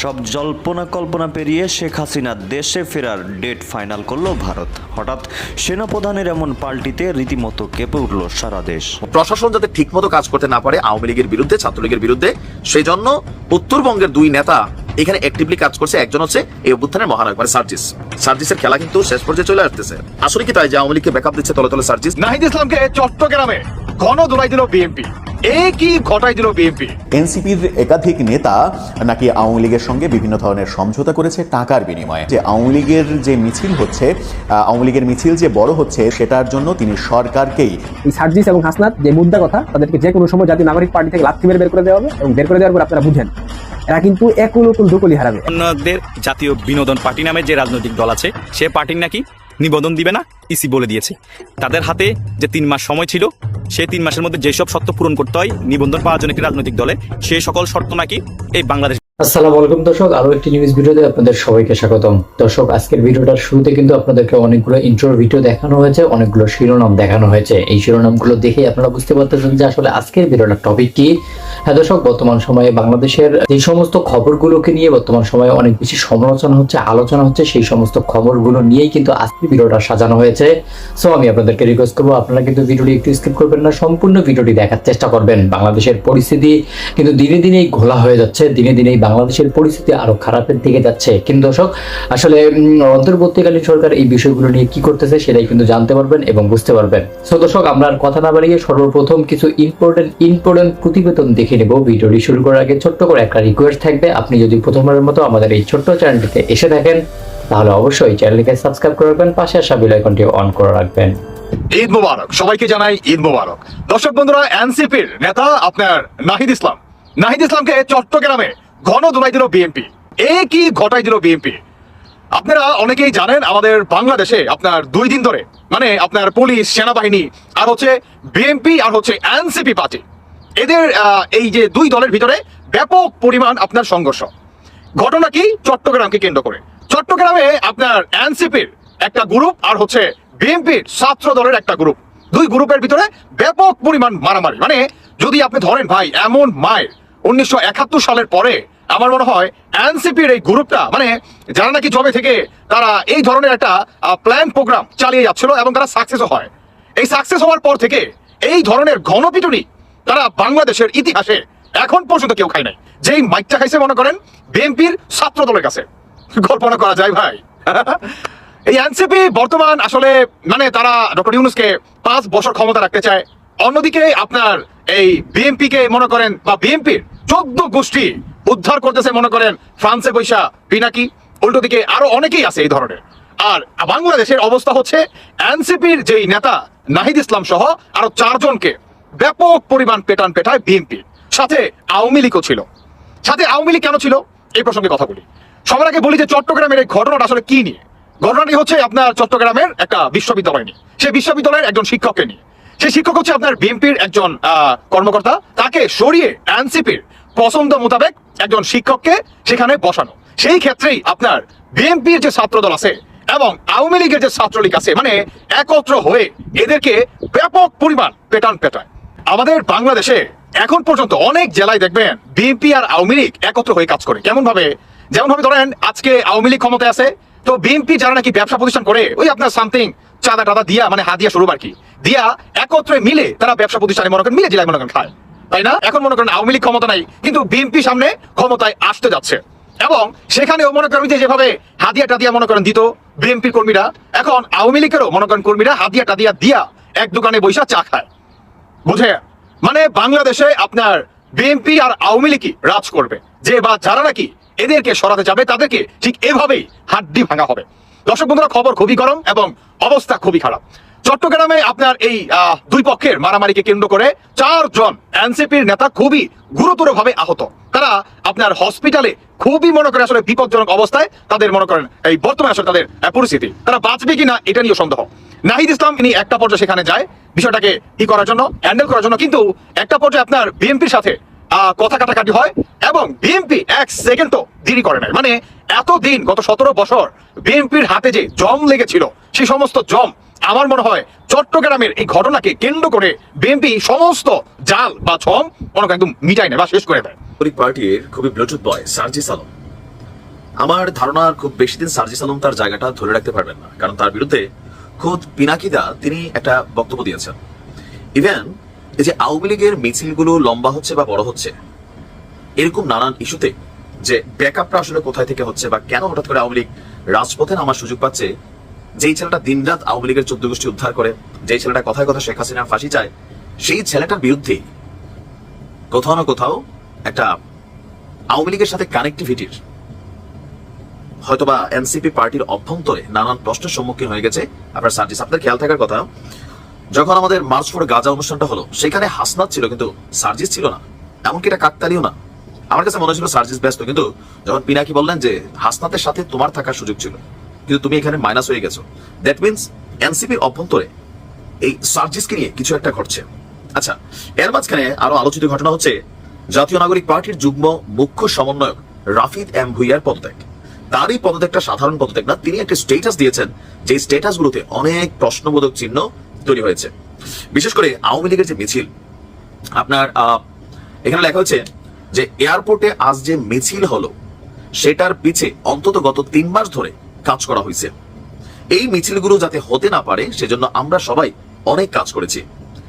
সব জল্পনা কল্পনা পেরিয়ে শেখ হাসিনা দেশে ফেরার ডেট ফাইনাল করল ভারত। হঠাৎ সেনাপ্রধানের এমন পাল্টিতে রীতিমতো কেঁপে উঠল সারা দেশ। প্রশাসন যাতে ঠিকমতো কাজ করতে না পারে আওয়ামী লীগের বিরুদ্ধে ছাত্রলীগের বিরুদ্ধে সেই জন্য উত্তরবঙ্গের দুই নেতা এখানে অ্যাক্টিভলি কাজ করছে একজন হচ্ছে এই অভ্যুত্থানের মহানায়ক মানে সার্জিস। সার্জিসের খেলা কিন্তু শেষ পর্যায়ে চলে আসতেছে। আসলে কি তাই যে আওয়ামী লীগকে ব্যাকআপ দিচ্ছে তলে তলে সার্জিস? নাহিদ ইসলামকে চট্টগ্রামে। ঘন দৌড়াই দিল বিএনপি। এ কি ঘটাই দিল বিএনপি। এনসিপির একাধিক নেতা নাকি আওয়ামী লীগের সঙ্গে বিভিন্ন ধরনের সমঝোতা করেছে টাকার বিনিময়ে। যে আওয়ামী লীগের যে মিছিল হচ্ছে আওয়ামী লীগের মিছিল যে বড় হচ্ছে সেটার জন্য তিনি সরকারকেই এই সার্জিস এবং হাসনাত যে মুদ্রা কথা তাদেরকে যে কোনো সময় জাতীয় নাগরিক পার্টি থেকে লাথি মেরে বের করে দেওয়া হবে এবং বের করে দেওয়ার পর আপনারা বুঝেন এরা কিন্তু একুল উকুল দুকুলি হারাবে। অন্যদের জাতীয় বিনোদন পার্টি নামে যে রাজনৈতিক দল আছে সে পার্টির নাকি নিবন্ধন দিবে না, ইসি বলে দিয়েছে। তাদের হাতে যে তিন মাস সময় ছিল, সেই তিন মাসের মধ্যে যেসব শর্ত পূরণ করতে হয়, নিবন্ধন পাওয়ার জন্য একটি রাজনৈতিক দলে সেই সকল শর্ত নাকি এই বাংলাদেশ আসসালামু আলাইকুম, দর্শক। আরও একটি নিউজ ভিডিওতে আপনাদের সবাইকে স্বাগতম। দর্শক, আজকের ভিডিওটার শুরুতে কিন্তু আপনাদেরকে অনেকগুলো ইন্ট্রোর ভিডিও দেখানো হয়েছে, অনেকগুলো শিরোনাম দেখানো হয়েছে। এই শিরোনামগুলো দেখে আপনারা বুঝতে পারতেছেন যে আসলে আজকের ভিডিওটার টপিক কি। হ্যাঁ দর্শক, বর্তমান সময়ে বাংলাদেশের যে সমস্ত খবরগুলোকে নিয়ে বর্তমান সময়ে অনেক বেশি সমালোচনা হচ্ছে, আলোচনা হচ্ছে, সেই সমস্ত খবরগুলো নিয়েই কিন্তু আজকের ভিডিওটা সাজানো হয়েছে। সো আমি আপনাদেরকে রিকোয়েস্ট করব, আপনারা কিন্তু ভিডিওটি একটু স্কিপ করবেন না, সম্পূর্ণ ভিডিওটি দেখার চেষ্টা করবেন। বাংলাদেশের পরিস্থিতি কিন্তু দিনে দিনেই ঘোলা হয়ে যাচ্ছে, দিনে দিনেই বাংলাদেশের পরিস্থিতি আরও খারাপের দিকে যাচ্ছে। কিন্তু দর্শক, আসলে অন্তর্বর্তীকালীন সরকার এই বিষয়গুলো নিয়ে কি করতেছে সেটাই কিন্তু জানতে পারবেন এবং বুঝতে পারবেন। সো দর্শক, আমরা আর কথা না বাড়িয়ে সর্বপ্রথম কিছু ইম্পর্টেন্ট ইম্পর্টেন্ট প্রতিবেদন দেখে নেব। ভিডিওটি শুরু করার আগে ছোট্ট করে একটা রিকোয়েস্ট থাকবে। আপনি যদি প্রথমবারের মতো আমাদের এই ছোট্ট চ্যানেলটিতে এসে থাকেন, তাহলে অবশ্যই চ্যানেলটিকে সাবস্ক্রাইব করে রাখবেন, পাশে আসা বেল আইকনটি অন করে রাখবেন। ঈদ মোবারক, সবাইকে জানাই ঈদ মোবারক। দর্শক বন্ধুরা, এনসিপির নেতা আপনার নাহিদ ইসলাম। নাহিদ ইসলামকে চট্টগ্রামে ঘন দৌড়াই দিল বিএনপি এ কি ঘটাই দিল বিএনপি আপনারা অনেকেই জানেন আমাদের বাংলাদেশে আপনার দুই দিন ধরে মানে আপনার পুলিশ, সেনাবাহিনী, আর হচ্ছে বিএনপি আর হচ্ছে এনসিপি পার্টি। এদের এই যে দুই দলের ভিতরে ব্যাপক পরিমাণ আপনার সংঘর্ষ। ঘটনা কি? চট্টগ্রামকে কেন্দ্র করে। চট্টগ্রামে আপনার এনসিপির একটা গ্রুপ আর হচ্ছে বিএনপির ছাত্র দলের একটা গ্রুপ দুই গ্রুপের ভিতরে ব্যাপক পরিমাণ মারামারি। মানে যদি আপনি ধরেন ভাই, এমন মায়ের, উনিশশো একাত্তর সালের পরে আমার মনে হয় এনসিপির এই গ্রুপটা মানে যারা নাকি জবে থেকে, তারা এই ধরনের একটা প্ল্যান প্রোগ্রাম চালিয়ে যাচ্ছিল এবং তারা সাকসেসও হয়। এই সাকসেস হওয়ার পর থেকে এই ধরনের ঘনপিটুনি তারা বাংলাদেশের ইতিহাসে এখন পর্যন্ত কেউ খায় নাই। যেই মাইকটা খাইছে, মনে করেন, বিএনপির ছাত্র দলের কাছে। কল্পনা করা যায় ভাই। এই এনসিপি বর্তমান আসলে মানে তারা ডক্টর ইউনুসকে পাঁচ বছর ক্ষমতা রাখতে চায়। অন্যদিকে আপনার এই বিএনপি কে মনে করেন, বা বিএনপির চোদ্দ গোষ্ঠী উদ্ধার করতেছে, মনে করেন, ফ্রান্সে বৈশা, পিনাকি, উল্টো দিকে আরও অনেকেই আছে এই ধরনের। আর বাংলাদেশের অবস্থা হচ্ছে, এনসিপির যেই নেতা, নাহিদ ইসলাম সহ আরও চারজনকে ব্যাপক পরিমাণ পেটান পেটায় বিএনপি। সাথে আওয়ামী লীগও ছিল। সাথে আওয়ামী লীগ কেন ছিল? এই প্রসঙ্গে কথা বলি। সবার আগে বলি যে চট্টগ্রামের এই ঘটনাটা আসলে কি নিয়ে? ঘটনাটি হচ্ছে আপনার চট্টগ্রামের একটা বিশ্ববিদ্যালয় নিয়ে। সে বিশ্ববিদ্যালয়ের একজন শিক্ষককে নিয়ে। সেই শিক্ষক হচ্ছে আপনার বিএনপির একজন কর্মকর্তা। তাকে সরিয়ে এনসিপির পছন্দ মোতাবেক একজন শিক্ষককে সেখানে বসানো। সেই ক্ষেত্রেই আপনার বিএনপির যে ছাত্রদল আছে এবং আওয়ামী লীগের যে ছাত্রলীগ আছে মানে একত্র হয়ে এদেরকে ব্যাপক পরিমাণ পেটান পেটায়। আমাদের বাংলাদেশে এখন পর্যন্ত অনেক জেলায় দেখবেন বিএনপি আর আওয়ামী লীগ একত্র হয়ে কাজ করে। কেমন ভাবে যেমন ভাবে ধরেন, আজকে আওয়ামী লীগ ক্ষমতায় আছে, তো বিএনপি যারা নাকি ব্যবসা প্রতিষ্ঠান করে, ওই আপনার সামথিং চাঁদা টাদা দিয়া মানে হাত দিয়া শুরু আর কি। দিয়া একত্রে মিলে তারা ব্যবসা প্রতিষ্ঠানে মনে করেন মিলে জেলায় মনে করেন খায়। তাই না? এখন মনে করেন আওয়ামী লীগ ক্ষমতা নাই, কিন্তু বিএনপি সামনে ক্ষমতায় আসতে যাচ্ছে। এবং সেখানেও মনে করেন যে যেভাবে হাদিয়া টাদিয়া মনে করেন দিত বিএনপি কর্মীরা, এখন আওয়ামী লীগেরও মনে করেন কর্মীরা হাদিয়া টাদিয়া দিয়া এক দোকানে বৈশা চা খায়। বুঝে? মানে বাংলাদেশে আপনার বিএনপি আর আওয়ামী লীগই রাজ করবে। যে বা যারা নাকি এদেরকে সরাতে যাবে, তাদেরকে ঠিক এভাবেই হাড্ডি ভাঙা হবে। দর্শক বন্ধুরা, খবর খুবই গরম এবং অবস্থা খুবই খারাপ। চট্টগ্রামে আপনার এই দুই পক্ষের মারামারিকে কেন্দ্র করে চারজন এনসিপির নেতা খুবই গুরুতর ভাবে আহত। তারা আপনার হসপিটালে খুবই মনে করে আসলে বিপজ্জনক অবস্থায় তাদের মনে করেন এই বর্তমানে আসলে তাদের পরিস্থিতি। তারা বাঁচবে কিনা এটা নিয়ে সন্দেহ। নাহিদ ইসলাম তিনি একটা পর্যায়ে সেখানে যায় বিষয়টাকে ই করার জন্য, হ্যান্ডেল করার জন্য, কিন্তু একটা পর্যায়ে আপনার বিএনপির সাথে কথা কাটাকাটি হয় এবং বিএনপি এক সেকেন্ডও দেরি করে নাই। মানে এতদিন, গত সতেরো বছর বিএনপির হাতে যে জম লেগেছিল, সেই সমস্ত জম আমার মনে হয় চট্টগ্রামের এই ঘটনাকে কেন্দ্র করে বিএনপি সমস্ত জাল বা ছম মনে একদম মিটাই নেয় বা শেষ করে দেয়। পার্টির খুবই ব্লুটুথ বয় সার্জিস আলম আমার ধারণা খুব বেশি দিন সার্জিস আলম তার জায়গাটা ধরে রাখতে পারবেন না, কারণ তার বিরুদ্ধে খোদ পিনাকিদা তিনি একটা বক্তব্য দিয়েছেন। ইভেন এই যে আওয়ামী লীগের মিছিলগুলো লম্বা হচ্ছে বা বড় হচ্ছে, এরকম নানান ইস্যুতে যে ব্যাকআপটা আসলে কোথায় থেকে হচ্ছে বা কেন হঠাৎ করে আওয়ামী লীগ রাজপথে নামার সুযোগ পাচ্ছে যেই ছেলেটা দিনরাত আওয়ামী লীগের চোদ্দ গোষ্ঠী উদ্ধার করে, যেই ছেলেটা কথায় কথা শেখ হাসিনার ফাঁসি চায়, সেই ছেলেটার বিরুদ্ধে কোথাও না কোথাও একটা আওয়ামী লীগের সাথে কানেক্টিভিটির হয়তোবা এনসিপি পার্টির অভ্যন্তরে নানান প্রশ্নের সম্মুখীন হয়ে গেছে। আপনার সার্জিস আপনার খেয়াল থাকার কথা, যখন আমাদের মার্চ ফোর গাজা অনুষ্ঠানটা হলো, সেখানে হাসনাত ছিল, কিন্তু সার্জিস ছিল না। এমনকি এটা কাকতালিও না। আমার কাছে মনে হচ্ছিল সার্জিস ব্যস্ত, কিন্তু যখন পিনাকি বললেন যে হাসনাতের সাথে তোমার থাকার সুযোগ ছিল কিন্তু তুমি এখানে মাইনাস হয়ে গেছো। দ্যাট মিনস এনসিপির অভ্যন্তরে এই সার্জিসকে নিয়ে কিছু একটা ঘটছে। আচ্ছা এর মাঝখানে আরও আলোচিত ঘটনা হচ্ছে, জাতীয় নাগরিক পার্টির যুগ্ম মুখ্য সমন্বয়ক রাফিদ এম ভুইয়ার পদত্যাগ। তার এই পদত্যাগটা সাধারণ পদত্যাগ না, তিনি একটা স্টেটাস দিয়েছেন যে স্টেটাস গুলোতে অনেক প্রশ্নবোধক চিহ্ন তৈরি হয়েছে। বিশেষ করে আওয়ামী লীগের যে মিছিল, আপনার এখানে লেখা হচ্ছে যে এয়ারপোর্টে আজ যে মিছিল হলো, সেটার পিছে অন্তত গত তিন মাস ধরে কাজ করা হয়েছে। এই মিছিলগুলো যাতে হতে না পারে, সেজন্য আমরা সবাই অনেক কাজ করেছি।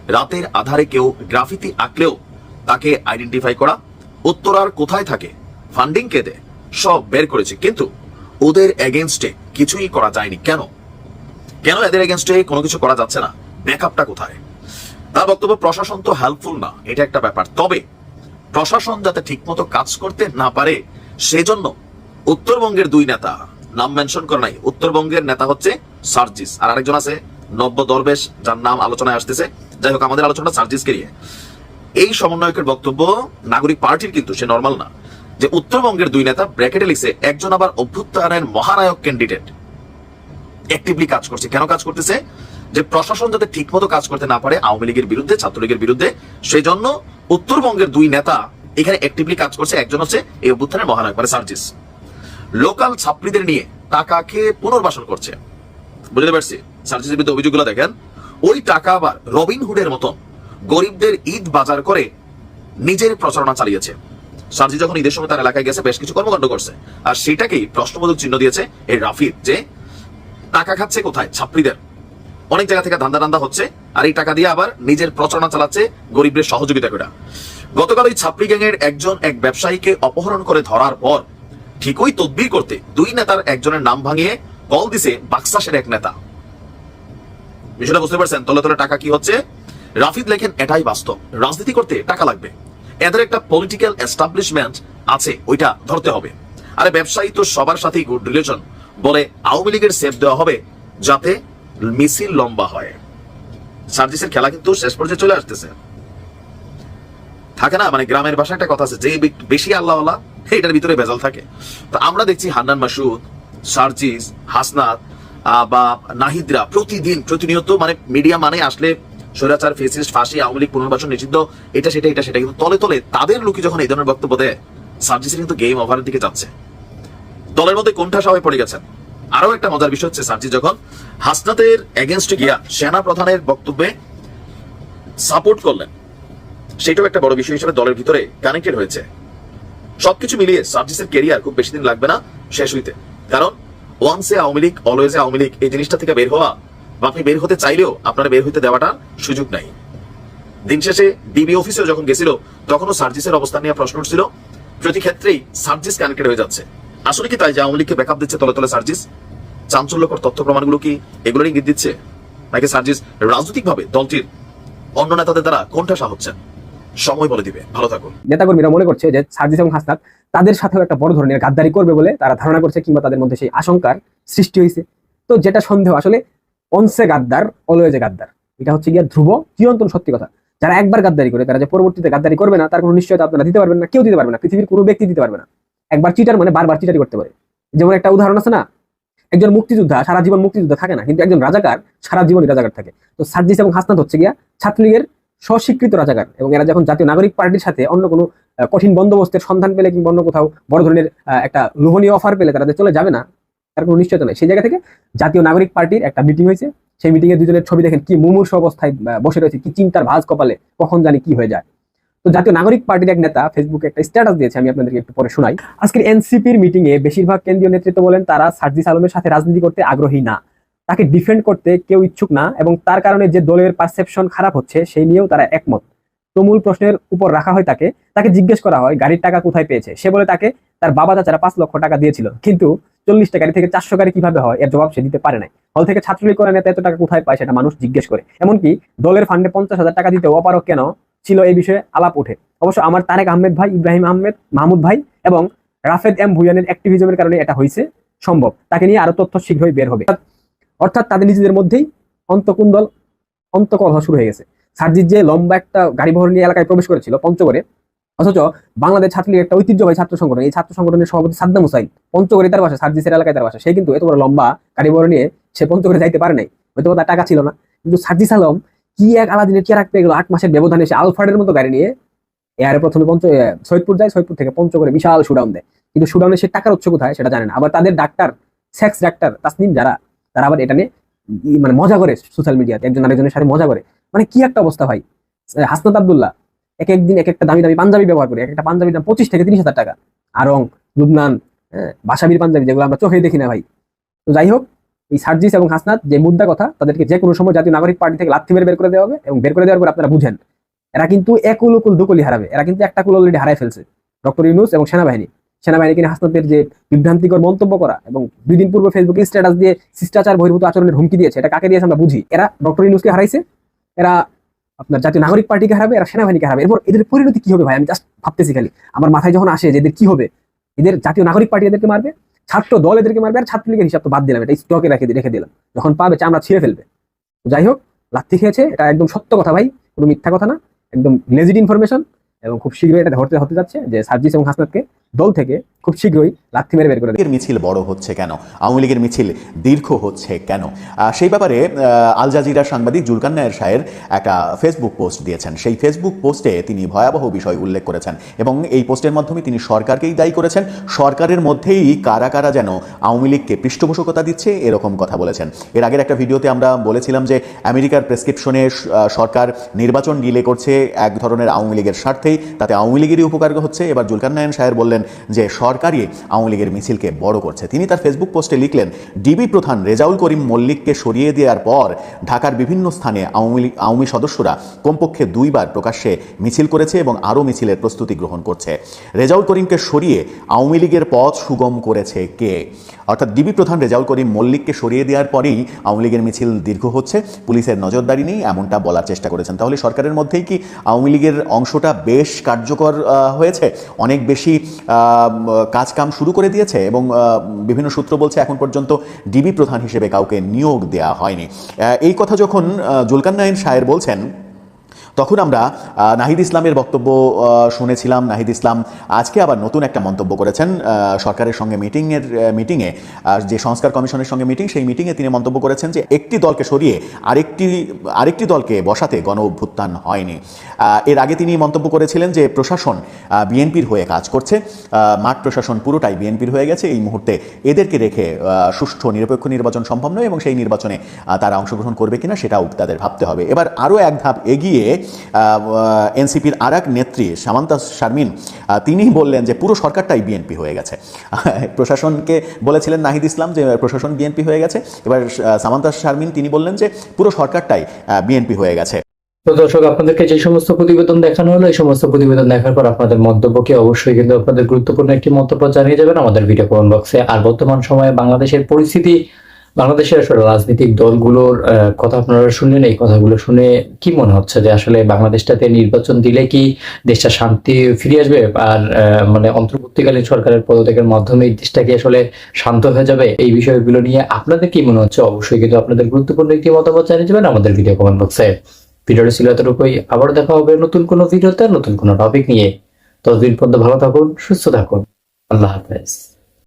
রাতের আধারে কেউ গ্রাফিতি আঁকলেও তাকে আইডেন্টিফাই করা উত্তরার কোথায় থাকে ফান্ডিং কে দেয়, সব বের করেছি। কিন্তু ওদের এগেনস্টে কিছুই করা যায়নি। কেন? কেন এদের এগেনস্টে কোনো কিছু করা যাচ্ছে না? ব্যাকআপটা কোথায়? তার বক্তব্য, প্রশাসন তো হেল্পফুল না। এটা একটা ব্যাপার। তবে প্রশাসন যাতে ঠিকমতো কাজ করতে না পারে, সেজন্য উত্তরবঙ্গের দুই নেতা নাম মেনশন করে নাই। উত্তরবঙ্গের নেতা হচ্ছে সার্জিস। আর আরেকজন আছে, নব্য দরবেশ, যার নাম আলোচনায় আসতেছে। যাই হোক, আমাদের আলোচনাটা সার্জিসকে নিয়ে। এই সমন্বয়কের বক্তব্য নাগরিক পার্টির কিন্তু, সে নর্মাল না। যে উত্তরবঙ্গের দুই নেতা, ব্র্যাকেটে লিখছে, একজন আবার অভ্যুত্থানের মহানায়ক ক্যান্ডিডেট অ্যাক্টিভলি কাজ করছে। কেন কাজ করতেছে? যে প্রশাসন যাতে ঠিকমতো কাজ করতে না পারে, আওয়ামী লীগের বিরুদ্ধে, ছাত্রলীগের বিরুদ্ধে সেই জন্য উত্তরবঙ্গের দুই নেতা এখানে অ্যাক্টিভলি কাজ করছে। একজন হচ্ছে এই অভ্যুত্থানের মহানায়ক মানে সার্জিস। লোকাল ছাত্রীদের নিয়ে টাকা খেয়ে পুনর্বাসন করছে। বুঝতে পারছি? সার্জিসের বিরুদ্ধে অভিযোগগুলো দেখেন। ওই টাকা আবার রবিন হুডের মতন গরিবদের ঈদ বাজার করে নিজের প্রচারণা চালিয়েছে। সার্জি যখন ঈদের সময় তার এলাকায় গেছে, বেশ কিছু কর্মকাণ্ড করছে। আর সেটাকেই প্রশ্নবোধক চিহ্ন দিয়েছে এই রাফিদ যে টাকা খাচ্ছে কোথায়? ছাত্রীদের। অনেক জায়গা থেকে ধান্দা ধান্দা হচ্ছে আর এই টাকা দিয়ে আবার নিজের প্রচারণা চালাচ্ছে গরিবদের সহযোগিতা করে। গতকাল ওই ছাত্রী গ্যাংয়ের একজন এক ব্যবসায়ীকে অপহরণ করে ধরার পর ঠিকই তদবির করতে দুই নেতার একজনের নাম ভাঙিয়ে কল দিছে বাক্সাসের এক নেতা। বিষয়টা বুঝতে পারছেন? তলে তলে টাকা কি হচ্ছে? রাফিদ লেখেন, এটাই বাস্তব। রাজনীতি করতে টাকা লাগবে। এদের একটা পলিটিক্যাল এস্টাবলিশমেন্ট আছে, ওইটা ধরতে হবে। আরে ব্যবসায়ী তো সবার সাথেই গুড রিলেশন বলে, আওয়ামী লীগের সেফ দেওয়া হবে যাতে মিছিল লম্বা হয়। সার্জিসের খেলা কিন্তু শেষ পর্যায়ে চলে আসতেছে। থাকে না? মানে গ্রামের ভাষায় একটা কথা আছে, যে বেশি আল্লাহ আল্লাহ এটার ভিতরে ভেজাল থাকে। তো আমরা দেখছি হান্নান মাসুদ, সার্জিস, হাসনাত বা নাহিদরা প্রতিদিন, প্রতিনিয়ত মানে মিডিয়া মানে আসলে স্বৈরাচার, ফেসিস্ট, ফাঁসি, আওয়ামী লীগ পুনর্বাসন নিষিদ্ধ, এটা সেটা এটা সেটা। কিন্তু তলে তলে তাদের লোকে যখন এই ধরনের বক্তব্য দেয়, সার্জিসের কিন্তু গেম ওভারের দিকে যাচ্ছে। দলের মধ্যে কোনটা সবাই পড়ে গেছেন। আরও একটা মজার বিষয় হচ্ছে সার্জি যখন হাসনাতের এগেনস্টে গিয়া সেনা প্রধানের বক্তব্যে সাপোর্ট করলেন, সেটাও একটা বড় বিষয় হিসেবে দলের ভিতরে কানেক্টেড হয়েছে। সবকিছু মিলিয়ে সার্জিসের কেরিয়ার খুব বেশি দিন লাগবে না শেষ হইতে। কারণ ওয়ান্সে আওয়ামী লীগ অলওয়েজে আওয়ামী লীগ, এই জিনিসটা থেকে বের হওয়া বা আপনি বের হতে চাইলেও আপনারা বের হইতে দেওয়াটা সুযোগ নাই। দিন শেষে ডিবি অফিসেও যখন গেছিল, তখনও সার্জিসের অবস্থান নিয়ে প্রশ্ন উঠছিল। প্রতি ক্ষেত্রেই সার্জিস কানেক্টেড হয়ে যাচ্ছে। আসলে কি তাই যে আওয়ামী লীগকে ব্যাকআপ দিচ্ছে তলে তলে সার্জিস চাঞ্চল্যকর তথ্য প্রমাণগুলো কি এগুলোর ইঙ্গিত দিচ্ছে? নাকি সার্জিস রাজনৈতিকভাবে দলটির অন্য নেতাদের দ্বারা কোনটা হচ্ছেন? সময় বলে দিবে। ভালো থাকুন। নেতাকর্মীরা মনে করছে যে সার্জিস এবং হাসনাত তাদের সাথেও একটা বড় ধরনের গাদ্দারি করবে বলে তারা ধারণা করছে কিংবা তাদের মধ্যে সেই আশঙ্কার সৃষ্টি হয়েছে। তো যেটা সন্দেহ, আসলে অনসে গাদ্দার, অলওয়েজে গাদ্দার। এটা হচ্ছে গিয়া ধ্রুব চিরন্তন সত্যি কথা। যারা একবার গাদ্দারি করে, তারা যে পরবর্তীতে গাদ্দারি করবে না, তার কোনো নিশ্চয়তা আপনারা দিতে পারবেন না, কেউ দিতে পারবে না, পৃথিবীর কোনো ব্যক্তি দিতে পারবে না। একবার চিটার মানে বারবার চিটারি করতে পারে। যেমন একটা উদাহরণ আছে না, একজন মুক্তিযোদ্ধা, সারা জীবন মুক্তিযোদ্ধা থাকে না, কিন্তু একজন রাজাকার সারা জীবনই রাজাকার থাকে। তো সার্জিস এবং হাসনাত হচ্ছে গিয়া ছাত্রলীগের স্বস্বীকৃত রাজাকার এবং এরা যখন জাতীয় নাগরিক পার্টির সাথে অন্য কোনো কঠিন বন্দোবস্তের সন্ধান পেলে কিংবা অন্য কোথাও বড় ধরনের একটা লোভনীয় অফার পেলে তারা চলে যাবে না, তার কোনো নিশ্চয়তা নেই। সেই জায়গা থেকে জাতীয় নাগরিক পার্টির একটা মিটিং হয়েছে। সেই মিটিং এ দুজনের ছবি দেখেন কি মুমূর্ষ অবস্থায় বসে রয়েছে, কি চিন্তার ভাজ কপালে, কখন জানি কি হয়ে যায়। তো জাতীয় নাগরিক পার্টির এক নেতা ফেসবুকে একটা স্ট্যাটাস দিয়েছে, আমি আপনাদেরকে একটু পরে শোনাই। আজকের এনসিপির মিটিং এ বেশিরভাগ কেন্দ্রীয় নেতৃত্ব বলেন, তারা সার্জিস আলমের সাথে রাজনীতি করতে আগ্রহী না। তাকে ডিফেন্ড করতে কেউ ইচ্ছুক না এবং তার কারণে যে দলের পারসেপশন খারাপ হচ্ছে, সেই নিয়েও তারা একমত। তুমুল প্রশ্নের উপর রাখা হয় তাকে। তাকে জিজ্ঞেস করা হয়, গাড়ির টাকা কোথায় পেয়েছে? সে বলে তাকে, তার বাবা চাচারা পাঁচ লক্ষ টাকা দিয়েছিল। কিন্তু চল্লিশটা গাড়ি থেকে চারশো গাড়ি কীভাবে হয়? এর জবাব সে দিতে পারে নাই। হল থেকে ছাত্রলীগ করে নেতা এত টাকা কোথায় পায় সেটা মানুষ জিজ্ঞেস করে। এমনকি দলের ফান্ডে পঞ্চাশ হাজার টাকা দিতে অপারক কেন ছিল এই বিষয়ে আলাপ ওঠে। অবশ্য আমার তারেক আহমেদ ভাই, ইব্রাহিম আহমেদ, মাহমুদ ভাই এবং রাফেদ এম ভুয়ানের অ্যাক্টিভিজমের কারণে এটা হয়েছে সম্ভব। তাকে নিয়ে আরও তথ্য শীঘ্রই বের হবে। অর্থাৎ তাদের নিজেদের মধ্যেই অন্তকুন্দল অন্তকলহ শুরু হয়ে গেছে। সার্জিৎ যে লম্বা একটা গাড়ি বহর নিয়ে এলাকায় প্রবেশ করেছিল পঞ্চগড়ে, অথচ বাংলাদেশ ছাত্রলীগ একটা ঐতিহ্যবাহী ছাত্র সংগঠন, এই ছাত্র সংগঠনের সভাপতি সাদ্দাম হুসাইন পঞ্চগড়ে তার বাসা সার্জিসের এলাকায় তার বাসা সে কিন্তু এত বড় লম্বা গাড়ি বহর নিয়ে সে পঞ্চগড়ে যাইতে পারে নাই হয়তো তার টাকা ছিল না। কিন্তু সার্জিস আলম কি এক আলাদিনের কি রাখতে গেল? আট মাসের ব্যবধানে সে আলফার্ডের মতো গাড়ি নিয়ে এয়ারে প্রথমে পঞ্চ সৈয়দপুর যায়, সৈয়দপুর থেকে পঞ্চগড়ে বিশাল শুডাউন দেয়। কিন্তু শুডাউনে সে টাকার উৎস কোথায় সেটা জানে না। আবার তাদের ডাক্তার সেক্স ডাক্তার তাসনিম যারা তারা আবার এটা নিয়ে মানে মজা করে সোশ্যাল মিডিয়াতে একজন আরেকজনের সাথে মজা করে। মানে কি একটা অবস্থা ভাই? হাসনাত আবদুল্লাহ, এক একদিন এক একটা দামি দামি পাঞ্জাবি ব্যবহার করে, এক একটা পাঞ্জাবির দাম পঁচিশ থেকে তিরিশ হাজার টাকা। আরং, লুবনান বাসাবির পাঞ্জাবি যেগুলো আমরা চোখে দেখি না ভাই। তো যাই হোক, এই সার্জিস এবং হাসনাত যে মুদ্রা কথা, তাদেরকে যে কোনো সময় জাতীয় নাগরিক পার্টি থেকে লাথি মেরে বের করে দেওয়া হবে এবং বের করে দেওয়ার পর আপনারা বুঝেন। এরা কিন্তু একুল উকুল দুকুলি হারাবে। এরা কিন্তু একটা কুল অলরেডি হারাই ফেলছে। ডক্টর ইউনুস এবং সেনাবাহিনী। সেনাবাহিনীকে নিয়ে হাসনাতের যে বিভ্রান্তিকর মন্তব্য করা এবং দুই দিন পূর্বে ফেসবুকে স্ট্যাটাস দিয়ে শিষ্টাচার, বহির্ভূত আচরণের হুমকি দিয়েছে, এটা কাকে দিয়েছে আমরা বুঝি? এরা ডক্টর ইউনুসকে হারাইছে, এরা আপনার জাতীয় নাগরিক পার্টিকে হারাবে, এরা সেনাবাহিনীকে হারাবে। এরপর এদের পরিণতি কি হবে ভাই? আমি জাস্ট ভাবতেছি খালি। আমার মাথায় যখন আসে যে এদের কি হবে, এদের জাতীয় নাগরিক পার্টি এদেরকে মারবে, ছাত্র দল এদেরকে মারবে, আর ছাত্রলীগের হিসাব তো বাদ দিলাম, এটা স্টকে রেখে রেখে দিলাম। যখন পাবে, চামড়া ছিঁড়ে ফেলবে। যাই হোক লাত্তি খেয়েছে, এটা একদম সত্য কথা ভাই, কোনো মিথ্যা কথা না, একদম লেজিড ইনফরমেশন এবং খুব শীঘ্রই এটা ধরতে হতে যাচ্ছে যে সার্জিস এবং হাসনাতকে দল থেকে খুব শীঘ্রই লাথি মেরে বের করে দেবে। মিছিল বড় হচ্ছে কেন? আওয়ামী লীগের মিছিল দীর্ঘ হচ্ছে কেন? সেই ব্যাপারে আল জাজিরা সাংবাদিক জুলকান নায়ের সাহের একটা ফেসবুক পোস্ট দিয়েছেন। সেই ফেসবুক পোস্টে তিনি ভয়াবহ বিষয় উল্লেখ করেছেন এবং এই পোস্টের মাধ্যমে তিনি সরকারকেই দায়ী করেছেন। সরকারের মধ্যেই কারা কারা যেন আওয়ামী লীগকে পৃষ্ঠপোষকতা দিচ্ছে, এরকম কথা বলেছেন। এর আগের একটা ভিডিওতে আমরা বলেছিলাম যে আমেরিকার প্রেসক্রিপশনে সরকার নির্বাচন ডিলে করছে এক ধরনের আওয়ামী লীগের তাতে আওয়ামী লীগেরই উপকার হচ্ছে। এবার জুলকান নায়ন সাহের বললেন যে, সরকারই আওয়ামী লীগের মিছিলকে বড় করছে। তিনি তার ফেসবুক পোস্টে লিখলেন, ডিবি প্রধান রেজাউল করিম মল্লিককে সরিয়ে দেওয়ার পর ঢাকার বিভিন্ন স্থানে আওয়ামী লীগ আওয়ামী সদস্যরা কমপক্ষে দুইবার প্রকাশ্যে মিছিল করেছে এবং আরও মিছিলের প্রস্তুতি গ্রহণ করছে। রেজাউল করিমকে সরিয়ে আওয়ামী লীগের পথ সুগম করেছে কে? অর্থাৎ ডিবি প্রধান রেজাউল করিম মল্লিককে সরিয়ে দেওয়ার পরেই আওয়ামী লীগের মিছিল দীর্ঘ হচ্ছে। পুলিশের নজরদারি নেই এমনটা বলার চেষ্টা করেছেন। তাহলে সরকারের মধ্যেই কি আওয়ামী লীগের অংশটা বেশ কার্যকর হয়েছে? অনেক বেশি কাজ কাম শুরু করে দিয়েছে এবং বিভিন্ন সূত্র বলছে এখন পর্যন্ত ডিবি প্রধান হিসেবে কাউকে নিয়োগ দেওয়া হয়নি। এই কথা যখন আহ, জুলকান নাইন সাহের বলছেন তখন আমরা নাহিদ ইসলামের বক্তব্য শুনেছিলাম। নাহিদ ইসলাম আজকে আবার নতুন একটা মন্তব্য করেছেন সরকারের সঙ্গে মিটিংয়ের মিটিংয়ে যে সংস্কার কমিশনের সঙ্গে মিটিং সেই মিটিংয়ে তিনি মন্তব্য করেছেন যে একটি দলকে সরিয়ে আরেকটি আরেকটি দলকে বসাতে গণ অভ্যুত্থান হয়নি। এর আগে তিনি মন্তব্য করেছিলেন যে প্রশাসন বিএনপির হয়ে কাজ করছে। মাঠ প্রশাসন পুরোটাই বিএনপির হয়ে গেছে। এই মুহূর্তে এদেরকে রেখে সুষ্ঠু নিরপেক্ষ নির্বাচন সম্ভব নয় এবং সেই নির্বাচনে তারা অংশগ্রহণ করবে কিনা সেটাও তাদের ভাবতে হবে। এবার আরও এক ধাপ এগিয়ে এনসিপির আর এক নেত্রী সামান্তা শারমিন তিনি বললেন যে পুরো সরকারটাই বিএনপি হয়ে গেছে। প্রশাসনকে বলেছিলেন নাহিদ ইসলাম যে প্রশাসন বিএনপি হয়ে গেছে। এবার সামান্তা শারমিন তিনি বললেন যে পুরো সরকারটাই বিএনপি হয়ে গেছে। তো দর্শক, আপনাদেরকে যে সমস্ত প্রতিবেদন দেখানো হলো, এই সমস্ত প্রতিবেদন দেখার পর আপনাদের মন্তব্যকে অবশ্যই কিন্তু আপনাদের গুরুত্বপূর্ণ একটি মন্তব্য জানিয়ে যাবেন আমাদের ভিডিও কমেন্ট বক্সে। আর বর্তমান সময়ে বাংলাদেশের পরিস্থিতি বাংলাদেশের আসলে রাজনৈতিক দলগুলোর কথা আপনারা শুনলেন, এই কথাগুলো শুনে কি মনে হচ্ছে যে আসলে বাংলাদেশটাতে নির্বাচন দিলে কি দেশটা শান্তি ফিরে আসবে? আর মানে অন্তর্বর্তীকালীন সরকারের পদত্যাগের মাধ্যমে দেশটা কি আসলে শান্ত হয়ে যাবে? এই বিষয়গুলো নিয়ে আপনাদের কি মনে হচ্ছে? অবশ্যই কিন্তু আপনাদের গুরুত্বপূর্ণ একটি মতামত জানিয়ে যাবেন আমাদের ভিডিও কমেন্ট বক্সে। ভিডিওটা ছিল এতটুকুই। আবার দেখা হবে নতুন কোনো ভিডিওতে, নতুন কোনো টপিক নিয়ে। ততদিন পর্যন্ত ভালো থাকুন, সুস্থ থাকুন। আল্লাহ হাফেজ।